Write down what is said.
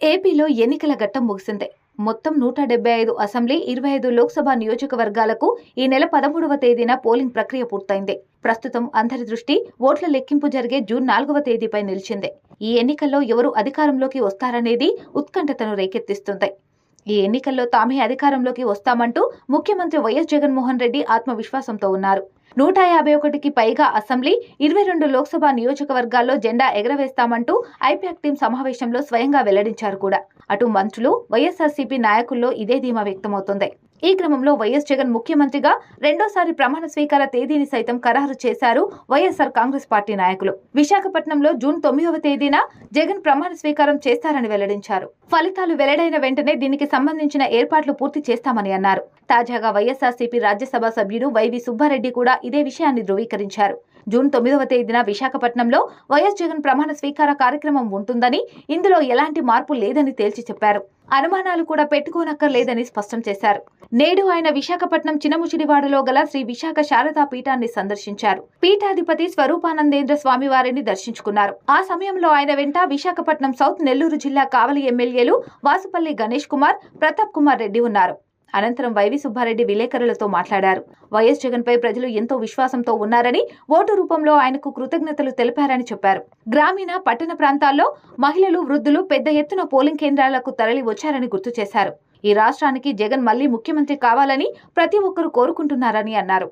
ఏపీలో ఎన్నికల ఘట్టం ముగిసింది. మొత్తం నూట డెబ్బై ఐదు అసెంబ్లీ ఇరవై ఐదు లోక్సభ నియోజకవర్గాలకు ఈ నెల పదమూడవ తేదీన పోలింగ్ ప్రక్రియ పూర్తయింది. ప్రస్తుతం అందరి దృష్టి ఓట్ల లెక్కింపు జరిగే జూన్ నాలుగవ తేదీపై నిలిచింది. ఈ ఎన్నికల్లో ఎవరు అధికారంలోకి వస్తారనేది ఉత్కంఠతను రేకెత్తిస్తుంది. ఈ ఎన్నికల్లో తామే అధికారంలోకి వస్తామంటూ ముఖ్యమంత్రి వైఎస్ జగన్మోహన్ రెడ్డి ఆత్మవిశ్వాసంతో ఉన్నారు. నూట యాభై ఒకటికి పైగా అసెంబ్లీ ఇరవై రెండు లోక్సభ నియోజకవర్గాల్లో జెండా ఎగరవేస్తామంటూ ఐపాక్ టీం సమావేశంలో స్వయంగా వెల్లడించారు కూడా. అటు మంత్రులు వైఎస్ఆర్సీపీ నాయకుల్లో ఇదే ధీమా వ్యక్తమవుతోంది. ఈ క్రమంలో వైఎస్ జగన్ ముఖ్యమంత్రిగా రెండోసారి ప్రమాణ స్వీకార తేదీని సైతం ఖరారు చేశారు వైఎస్ఆర్ కాంగ్రెస్ పార్టీ నాయకులు. విశాఖపట్నంలో జూన్ తొమ్మిదవ తేదీన జగన్ ప్రమాణ స్వీకారం చేస్తారని వెల్లడించారు. ఫలితాలు వెల్లడైన వెంటనే దీనికి సంబంధించిన ఏర్పాట్లు పూర్తి చేస్తామని అన్నారు. తాజాగా వైఎస్ఆర్సీపీ రాజ్యసభ సభ్యుడు వైవి సుబ్బారెడ్డి కూడా ఇదే విషయాన్ని ధృవీకరించారు. జూన్ తొమ్మిదవ తేదీన విశాఖపట్నంలో వైఎస్ జగన్ ప్రమాణ స్వీకార కార్యక్రమం ఉంటుందని ఇందులో ఎలాంటి మార్పు లేదని తేల్చి చెప్పారు. అనుమానాలు కూడా పెట్టుకోనక్కర్లేదని స్పష్టం చేశారు. నేడు ఆయన విశాఖపట్నం చినముచిడివాడలో గల శ్రీ విశాఖ శారదా పీఠాన్ని సందర్శించారు. పీఠాధిపతి స్వరూపానందేంద్ర స్వామి వారిని దర్శించుకున్నారు. ఆ సమయంలో ఆయన వెంట విశాఖపట్నం సౌత్ నెల్లూరు జిల్లా కావలి ఎమ్మెల్యేలు వాసుపల్లి గణేష్ కుమార్ ప్రతాప్ కుమార్ రెడ్డి ఉన్నారు. అనంతరం వైవి సుబ్బారెడ్డి విలేకరులతో మాట్లాడారు. వైఎస్ జగన్ పై ప్రజలు ఎంతో విశ్వాసంతో ఉన్నారని ఓటు రూపంలో ఆయనకు కృతజ్ఞతలు తెలిపారని చెప్పారు. గ్రామీణ పట్టణ ప్రాంతాల్లో మహిళలు వృద్ధులు పెద్ద ఎత్తున పోలింగ్ కేంద్రాలకు తరలి వచ్చారని గుర్తు చేశారు. ఈ రాష్ట్రానికి జగన్ మళ్ళీ ముఖ్యమంత్రి కావాలని ప్రతి ఒక్కరూ కోరుకుంటున్నారని అన్నారు.